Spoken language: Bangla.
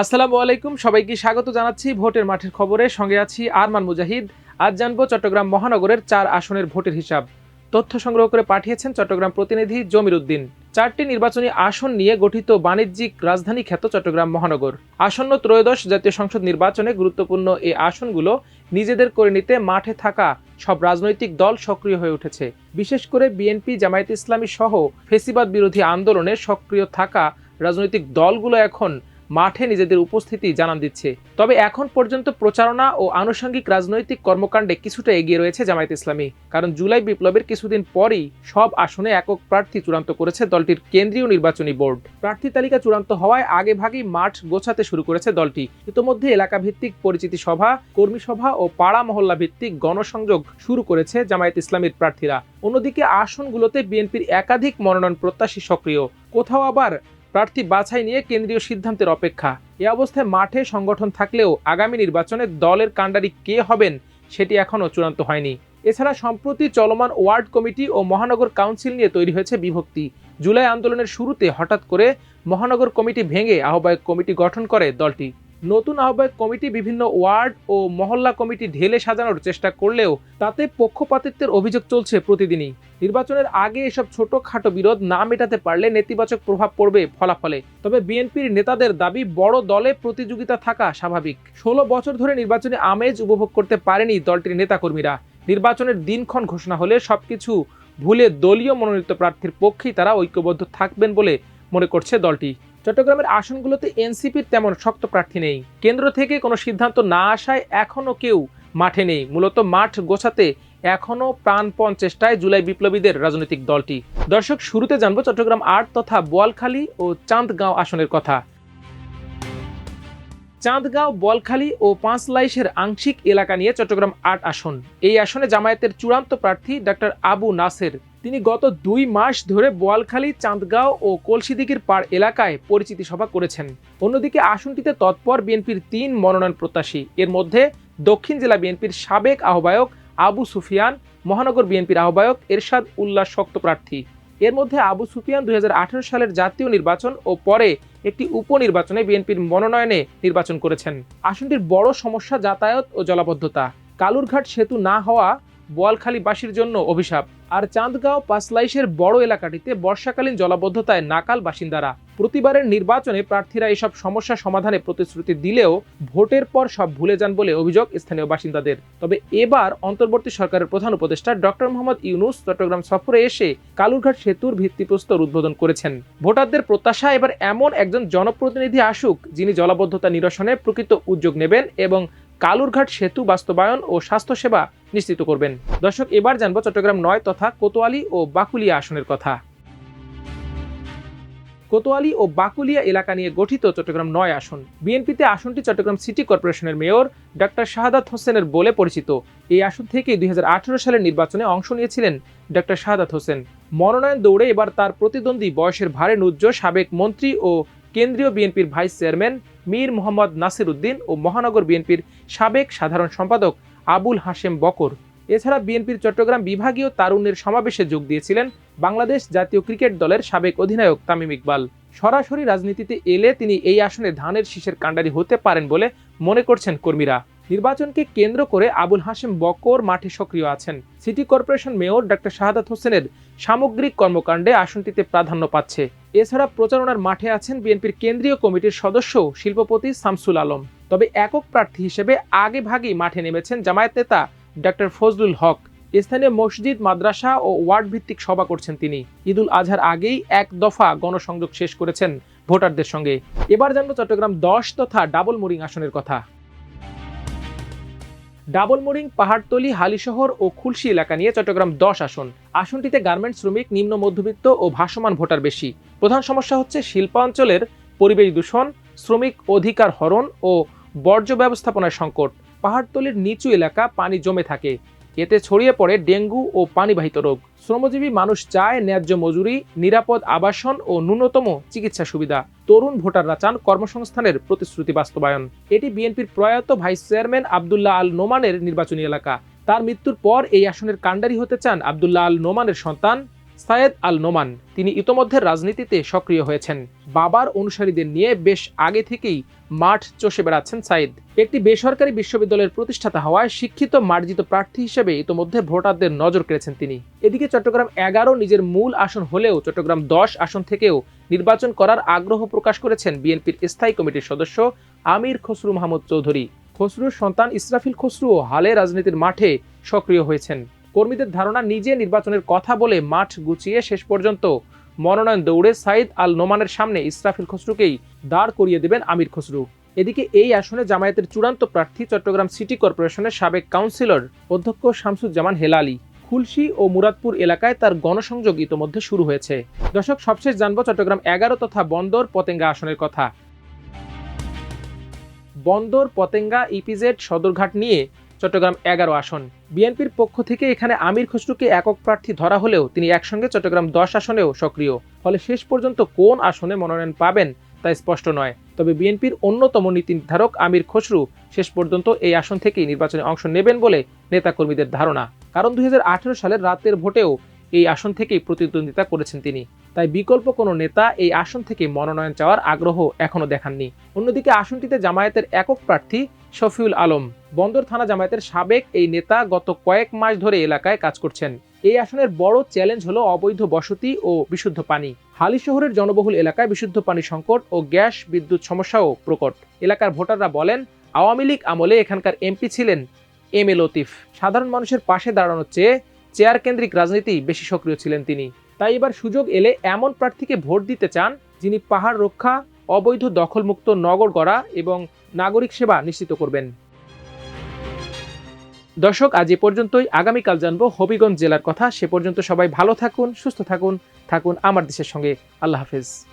আসসালামু আলাইকুম, সবাইকে স্বাগত জানাচ্ছি ভোটের মাঠের খবরে। সঙ্গে আছি আরমান মুজাহিদ। আজ জানব চট্টগ্রাম মহানগরের চার আসনের ভোটের হিসাব। তথ্য সংগ্রহ করে পাঠিয়েছেন চট্টগ্রাম প্রতিনিধি জমির উদ্দিন চারটি নির্বাচনী আসন নিয়ে গঠিত বাণিজ্যিক রাজধানী খ্যাত চট্টগ্রাম মহানগর। আসন্ন ত্রয়োদশ জাতীয় সংসদ নির্বাচনে গুরুত্বপূর্ণ এই আসনগুলো নিজেদের করে নিতে মাঠে থাকা সব রাজনৈতিক দল সক্রিয় হয়ে উঠেছে। বিশেষ করে বিএনপি, জামায়াত ইসলামী সহ ফেসিবাদ বিরোধী আন্দোলনে সক্রিয় থাকা রাজনৈতিক দলগুলো এখন মাঠে নিজেদের উপস্থিতি জানান দিচ্ছে। তবে এখন পর্যন্ত প্রচারণা ও আনুষঙ্গিক রাজনৈতিক কর্মকাণ্ডে কিছুটা এগিয়ে রয়েছে জামায়াত ইসলামী, কারণ জুলাই বিপ্লবের কিছুদিন পরেই সব আসনে একক প্রার্থী চূড়ান্ত করেছে দলটির কেন্দ্রীয় নির্বাচনী বোর্ড। প্রার্থী তালিকা চূড়ান্ত হওয়ায় আগে ভাগেই মাঠ গোছাতে শুরু করেছে দলটি। ইতোমধ্যে এলাকা ভিত্তিক পরিচিতি সভা, কর্মী সভা ও পাড়া মহল্লা ভিত্তিক গণসংযোগ শুরু করেছে জামায়াত ইসলামীর প্রার্থীরা। অন্যদিকে আসনগুলোতে বিএনপির একাধিক মনোনয়ন প্রত্যাশী সক্রিয়। কোথাও আবার প্রার্থী বাছাই নিয়ে কেন্দ্রীয় সিদ্ধান্তের অপেক্ষা। এ অবস্থায় মাঠে সংগঠন থাকলেও আগামী নির্বাচনে দলের কাণ্ডারি কে হবেন সেটি এখনও চূড়ান্ত হয়নি। এছাড়া সম্প্রতি চলমান ওয়ার্ড কমিটি ও মহানগর কাউন্সিল নিয়ে তৈরি হয়েছে বিভক্তি। জুলাই আন্দোলনের শুরুতে হঠাৎ করে মহানগর কমিটি ভেঙে আহ্বায়ক কমিটি গঠন করে দলটি। নতুন আহ্বায়ক কমিটি বিভিন্ন ওয়ার্ড ও মহল্লা কমিটি ঢেলে সাজানোর চেষ্টা করলেও তাতে পক্ষপাতিত্বের অভিযোগ চলছে প্রতিদিনই। নির্বাচনের আগে এসব ছোটখাটো বিরোধ না মেটাতে পারলে নেতিবাচক প্রভাব পড়বে ফলাফলে। তবে বিএনপির নেতাদের দাবি, বড় দলে প্রতিযোগিতা থাকা স্বাভাবিক। ষোলো বছর ধরে নির্বাচনে আমেজ উপভোগ করতে পারেনি দলটির নেতাকর্মীরা। নির্বাচনের দিনক্ষণ ঘোষণা হলে সবকিছু ভুলে দলীয় মনোনীত প্রার্থীর পক্ষেই তারা ঐক্যবদ্ধ থাকবেন বলে মনে করছে দলটি। চট্টগ্রামের আসনগুলোতে এনসিপির তেমন শক্ত প্রার্থী নেই। কেন্দ্র থেকে কোনো সিদ্ধান্ত না আসায় এখনও কেউ মাঠে নেই। মূলত মাঠ গোছাতে এখনও প্রাণপণ চেষ্টায় জুলাই বিপ্লবীদের রাজনৈতিক দলটি। দর্শক, শুরুতে জানব চট্টগ্রাম আট তথা বোয়ালখালী ও চাঁদগাঁও আসনের কথা। চাঁদগাঁও বলখালী ও পাঁচলাইশের আংশিক এলাকা নিয়ে চট্টগ্রাম আট আসন। এই আসনে জামায়াতের চূড়ান্ত প্রার্থী ডাক্তার আবু নাসের তিনি গত দুই মাস ধরে বোয়ালখালী, চাঁদগাঁও ও কলসিদিঘির পাড় এলাকায় পরিচিতি সভা করেছেন। অন্যদিকে আসনটিতে তৎপর বিএনপির তিন মনোনয়ন প্রত্যাশী। এর মধ্যে দক্ষিণ জেলা বিএনপির সাবেক আহ্বায়ক আবু সুফিয়ান, মহানগর বিএনপির আহ্বায়ক এরশাদ উল্লাহ শক্ত প্রার্থী। এর মধ্যে আবু সুফিয়ান দুই হাজার আঠারো সালের জাতীয় নির্বাচন ও পরে একটি উপনির্বাচনে বিএনপির মনোনয়নে নির্বাচন করেছেন। আসনটির বড় সমস্যা যাতায়াত ও জলাবদ্ধতা। কালুরঘাট সেতু না হওয়া বোয়ালখালীবাসীর জন্য অভিশাপ। আর চাঁদগাঁও পাঁচলাইশের বড় এলাকাটিতে বর্ষাকালীন জলাবদ্ধতায় নাকাল বাসিন্দারা। প্রতিবারের নির্বাচনে প্রার্থীরা এসব সমস্যা সমাধানে প্রতিশ্রুতি দিলেও ভোটের পর সব ভুলে যান বলে অভিযোগ স্থানীয় বাসিন্দাদের। তবে এবার অন্তর্বর্তী সরকারের প্রধান উপদেষ্টা ডক্টর মোহাম্মদ ইউনুস চট্টগ্রাম সফরে এসে কালুরঘাট সেতুর ভিত্তিপ্রস্তর উদ্বোধন করেছেন। ভোটারদের প্রত্যাশা এবার এমন একজন জনপ্রতিনিধি আসুক, যিনি জলাবদ্ধতা নিরসনে প্রকৃত উদ্যোগ নেবেন এবং কালুরঘাট সেতু বাস্তবায়ন ও স্বাস্থ্যসেবা নিশ্চিত করবেন। দর্শক, এবার জানব চট্টগ্রাম নয় তথা কোতোয়ালি ও বাকুলিয়া আসনের কথা। কোতোয়ালি ও বাকুলিয়া এলাকা নিয়ে গঠিত চট্টগ্রাম নয় আসন। বিএনপিতে আসনটি চট্টগ্রাম সিটি কর্পোরেশনের মেয়র ডক্টর শাহাদাত হোসেনের বলে পরিচিত। এই আসন থেকে দুই হাজার আঠারো সালের নির্বাচনে অংশ নিয়েছিলেন ডক্টর শাহাদাত হোসেন। মনোনয়ন দৌড়ে এবার তার প্রতিদ্বন্দ্বী বয়সের ভারে নুজ্জ, সাবেক মন্ত্রী ও কেন্দ্রীয় বিএনপির ভাইস চেয়ারম্যান মীর মোহাম্মদ নাসির উদ্দিন ও মহানগর বিএনপির সাবেক সাধারণ সম্পাদক আবুল হাশেম বকর। এছাড়া বিএনপির চট্টগ্রাম বিভাগীয় তারুণ্যের সমাবেশে যোগ দিয়েছিলেন বাংলাদেশ জাতীয় ক্রিকেট দলের সাবেক অধিনায়ক তামিম ইকবাল। সরাসরি রাজনীতিতে এলে তিনি এই আসনে ধানের শীষের কাণ্ডারি হতে পারেন বলে মনে করছেন কর্মীরা। নির্বাচনকে কেন্দ্র করে আবুল হাশেম বকর মাঠে সক্রিয় আছেন। City corporation mayor doctor Shahadat হোসেনের সামগ্রিক কর্মকাণ্ডে আসনটিতে প্রাধান্য পাচ্ছে। এছাড়া প্রচারণার মাঠে আছেন বিএনপির কেন্দ্রীয় কমিটির সদস্য শিল্পপতি শামসুল আলম। তবে একক প্রার্থী হিসেবে আগে ভাগেই মাঠে নেমেছেন জামায়াত নেতা ডক্টর ফজলুল হক। স্থানীয় মসজিদ, মাদ্রাসা ও ওয়ার্ড ভিত্তিক সভা করছেন তিনি। ঈদুল আজহার আগেই এক দফা গণসংযোগ শেষ করেছেন ভোটারদের সঙ্গে। এবার জানব চট্টগ্রাম দশ তথা ডাবল মোরিং আসনের কথা। ডাবল মোরিং পাহাড়তলি, হালিশহর ও খুলশি এলাকা নিয়ে চট্টগ্রাম দশ আসন। আসনটিতে গার্মেন্ট শ্রমিক, নিম্ন মধ্যবিত্ত ও ভাসমান ভোটার বেশি। প্রধান সমস্যা হচ্ছে শিল্পাঞ্চলের পরিবেশ দূষণ, শ্রমিক অধিকার হরণ ও বর্জ্য ব্যবস্থাপনার সংকট। পাহাড়তলির নিচু এলাকা পানি জমে থাকে। এতে ছড়িয়ে পড়ে ডেঙ্গু ও পানিবাহিত রোগ। শ্রমজীবী মানুষ চায় ন্যায্য মজুরি, নিরাপদ আবাসন ও ন্যূনতম চিকিৎসা সুবিধা। তরুণ ভোটাররা চান কর্মসংস্থানের প্রতিশ্রুতি বাস্তবায়ন। এটি বিএনপির প্রয়াত ভাইস চেয়ারম্যান আবদুল্লাহ আল নোমানের নির্বাচনী এলাকা। তার মৃত্যুর পর এই আসনের কাণ্ডারি হতে চান আবদুল্লাহ আল নোমানের সন্তান সায়েদ আল নোমান। তিনি ইতোমধ্যে রাজনীতিতে সক্রিয় হয়েছেন। বাবার অনুসারীদের নিয়ে বেশ আগে থেকেই মাঠ চষে বেড়াচ্ছেন সাইদ। একটি বেসরকারি বিশ্ববিদ্যালয়ের প্রতিষ্ঠাতা হওয়ায় শিক্ষিত মার্জিত প্রার্থী হিসেবে ইতোমধ্যে ভোটারদের নজর কেড়েছেন তিনি। এদিকে চট্টগ্রাম এগারো নিজের মূল আসন হলেও চট্টগ্রাম দশ আসন থেকেও নির্বাচন করার আগ্রহ প্রকাশ করেছেন বিএনপির স্থায়ী কমিটির সদস্য আমির খসরু মাহমুদ চৌধুরী। খসরুর সন্তান ইসরাফিল খসরুও হালে রাজনীতির মাঠে সক্রিয় হয়েছেন। কর্মীদের ধারণা, নিজে নির্বাচনের কথা বলে মাঠ গুছিয়ে শেষ পর্যন্ত মনোনয়ন দৌড়ে সাইদ আল নোমানের সামনে ইসরাফিল খসরুকেই দাঁড় করিয়ে দেবেন আমির খসরু। এদিকে এই আসনে জামায়াতের চূড়ান্ত প্রার্থী চট্টগ্রাম সিটি কর্পোরেশনের সাবেক কাউন্সিলর অধ্যক্ষ শামসুজ্জামান হেলালি। খুলশি ও মুরাদপুর এলাকায় তার গণসংযোগ ইতোমধ্যে শুরু হয়েছে। দর্শক, সবশেষ জানব চট্টগ্রাম এগারো তথা বন্দর পতেঙ্গা আসনের কথা। বন্দর পতেঙ্গা ইপিজেড সদরঘাট নিয়ে চট্টগ্রাম এগারো আসন। বিএনপির পক্ষ থেকে এখানে আমির খসরুকে একক প্রার্থী ধরা হলেও তিনি একসঙ্গে চট্টগ্রাম দশ আসনেও সক্রিয়। ফলে শেষ পর্যন্ত কোন আসনে মনোনয়ন পাবেন তা স্পষ্ট নয়। তবে বিএনপির অন্যতম নীতি নির্ধারক আমির খসরু শেষ পর্যন্ত এই আসন থেকেই নির্বাচনে অংশ নেবেন বলে নেতাকর্মীদের ধারণা। কারণ দুই হাজার আঠারো সালের রাতের ভোটেও এই আসন থেকেই প্রতিদ্বন্দ্বিতা করেছেন তিনি। তাই বিকল্প কোনো নেতা এই আসন থেকে মনোনয়ন চাওয়ার আগ্রহ এখনও দেখাননি। অন্যদিকে আসনটিতে জামায়াতের একক প্রার্থী শফিউল আলম। বন্দর থানা জামায়াতের সাবেক এই নেতা গত কয়েক মাস ধরে এলাকায় কাজ করছেন। এই আসনের বড় চ্যালেঞ্জ হলো অবৈধ বসতি ও বিশুদ্ধ পানি। হালি শহরের জনবহুল এলাকায় বিশুদ্ধ পানি সংকট ও গ্যাস বিদ্যুৎ সমস্যাও প্রকট। এলাকার ভোটাররা বলেন, আওয়ামী লীগ আমলে এখানকার এমপি ছিলেন এম এ লতিফ। সাধারণ মানুষের পাশে দাঁড়ানোর চেয়ে চেয়ার কেন্দ্রিক রাজনীতি বেশি সক্রিয় ছিলেন তিনি। তাই এবার সুযোগ এলে এমন প্রার্থীকে ভোট দিতে চান, যিনি পাহাড় রক্ষা, অবৈধ দখলমুক্ত নগর গড়া এবং নাগরিক সেবা নিশ্চিত করবেন। দর্শক, আজ এ পর্যন্তই। আগামীকাল জানব হবিগঞ্জ জেলার কথা। সে পর্যন্ত সবাই ভালো থাকুন, সুস্থ থাকুন থাকুন আমার দেশের সঙ্গে। আল্লাহ হাফেজ।